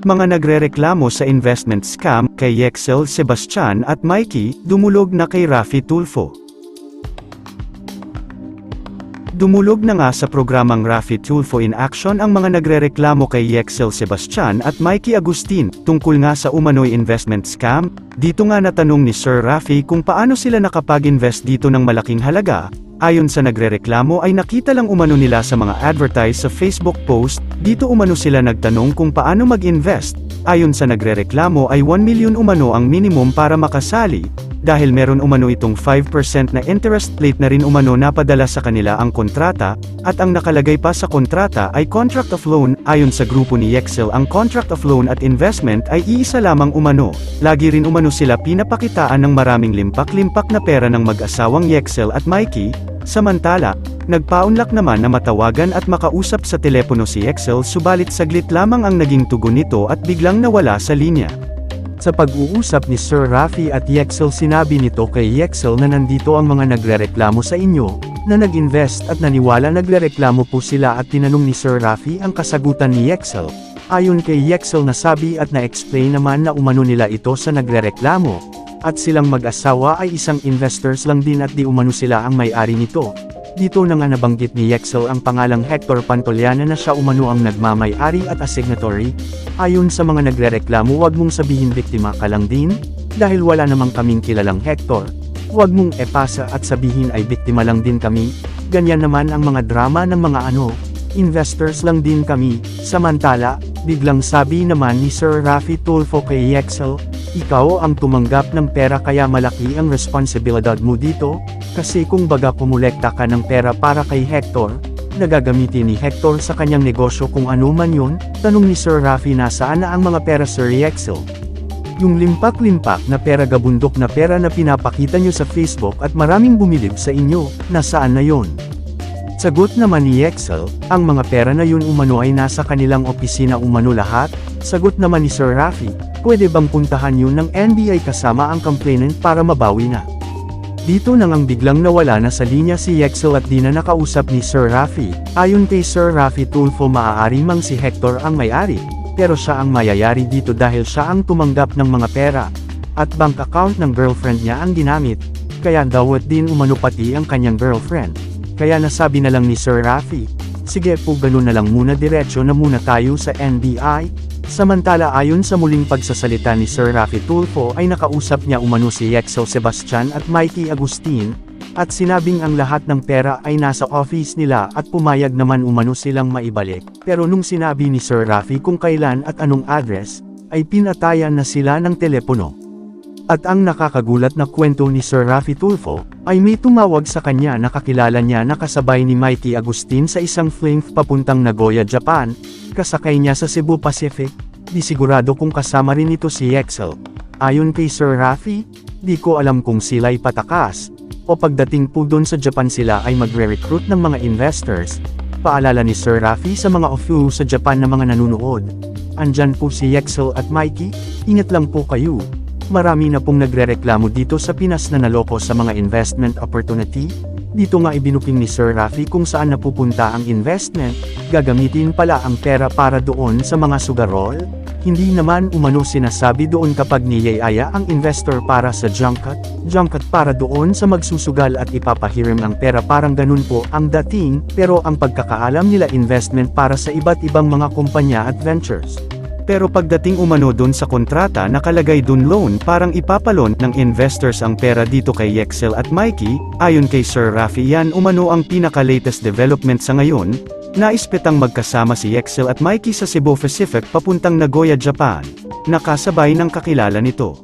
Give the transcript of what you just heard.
Mga nagrereklamo sa investment scam kay Yexel Sebastian at Mikey, dumulog na kay Rafi Tulfo. Dumulog na nga sa programang Rafi Tulfo in Action ang mga nagrereklamo kay Yexel Sebastian at Mikey Agustin, tungkol nga sa umano'y investment scam, dito nga natanong ni Sir Rafi kung paano sila nakapag-invest dito ng malaking halaga, Ayon sa nagrereklamo ay nakita lang umano nila sa mga advertise sa Facebook post, dito umano sila nagtanong kung paano mag-invest. Ayon sa nagrereklamo ay 1 million umano ang minimum para makasali, dahil meron umano itong 5% na interest rate na rin umano napadala sa kanila ang kontrata, at ang nakalagay pa sa kontrata ay contract of loan, ayon sa grupo ni Yexel ang contract of loan at investment ay iisa lamang umano. Lagi rin umano sila pinapakitaan ng maraming limpak-limpak na pera ng mag-asawang Yexel at Mikey, Samantala, nagpaunlak naman na matawagan at makausap sa telepono si Excel subalit saglit lamang ang naging tugon nito at biglang nawala sa linya. Sa pag-uusap ni Sir Rafi at Yexel sinabi nito kay Yexel na nandito ang mga nagrereklamo sa inyo, na nag-invest at naniwala nagrereklamo po sila at tinanong ni Sir Rafi ang kasagutan ni Yexel. Ayon kay Yexel nasabi at na-explain naman na umano nila ito sa nagrereklamo, at silang mag-asawa ay isang investors lang din at di umano sila ang may-ari nito. Dito na nga nabanggit ni Yexel ang pangalang Hector Pantoliana na siya umano ang nagmamay-ari at asignatory. Ayon sa mga nagrereklamo wag mong sabihin biktima ka lang din, dahil wala namang kaming kilalang Hector. Huwag mong epasa at sabihin ay biktima lang din kami, ganyan naman ang mga drama ng mga ano, investors lang din kami, samantala, biglang sabi naman ni Sir Rafi Tulfo kay Yexel, ikaw ang tumanggap ng pera kaya malaki ang responsibilidad mo dito, kasi kung baga pumulekta ka ng pera para kay Hector, nagagamitin ni Hector sa kanyang negosyo kung ano man yun, tanong ni Sir Rafi nasaan na ang mga pera Sir Yexel. Yung limpak-limpak na pera gabundok na pera na pinapakita nyo sa Facebook at maraming bumilib sa inyo, nasaan na yon? Sagot naman ni Excel, ang mga pera na yun umano ay nasa kanilang opisina umano lahat, sagot naman ni Sir Rafi, pwede bang puntahan yun ng NBI kasama ang complainant para mabawi na. Dito nang ang biglang nawala na sa linya si Excel at di na nakausap ni Sir Rafi, ayon kay Sir Rafi Tulfo maaari mang si Hector ang may-ari, pero siya ang mayayari dito dahil siya ang tumanggap ng mga pera, at bank account ng girlfriend niya ang ginamit, kaya dawat din umano pati ang kanyang girlfriend. Kaya nasabi na lang ni Sir Rafi, sige po ganun na lang muna diretsyo na muna tayo sa NBI, samantala ayon sa muling pagsasalita ni Sir Rafi Tulfo ay nakausap niya umano si Yexel Sebastian at Mikey Agustin, at sinabing ang lahat ng pera ay nasa office nila at pumayag naman umano silang maibalik, pero nung sinabi ni Sir Rafi kung kailan at anong address, ay pinatayan na sila ng telepono. At ang nakakagulat na kwento ni Sir Rafi Tulfo, ay may tumawag sa kanya na kakilala niya na kasabay ni Mikey Agustin sa isang flight papuntang Nagoya, Japan, kasakay niya sa Cebu Pacific, di sigurado kung kasama rin ito si Excel. Ayon kay Sir Rafi, di ko alam kung sila'y patakas, o pagdating po doon sa Japan sila ay magre-recruit ng mga investors. Paalala ni Sir Rafi sa mga OFU sa Japan na mga nanunood. Andyan po si Excel at Mikey, ingat lang po kayo. Marami na pong nagrereklamo dito sa Pinas na naloko sa mga investment opportunity. Dito nga ibinuking ni Sir Rafi kung saan napupunta ang investment, gagamitin pala ang pera para doon sa mga sugarol. Hindi naman umano sinasabi doon kapag niyayaya ang investor para sa junket, junket para doon sa magsusugal at ipapahiram ang pera parang ganun po ang dating, pero ang pagkakaalam nila investment para sa iba't ibang mga kumpanya at ventures. Pero pagdating umano dun sa kontrata nakalagay dun loan parang ipapalon ng investors ang pera dito kay Yexel at Mikey, ayon kay Sir Rafi yan umano ang pinaka-latest development sa ngayon, naispetang magkasama si Yexel at Mikey sa Cebu Pacific papuntang Nagoya, Japan, nakasabay ng kakilala nito.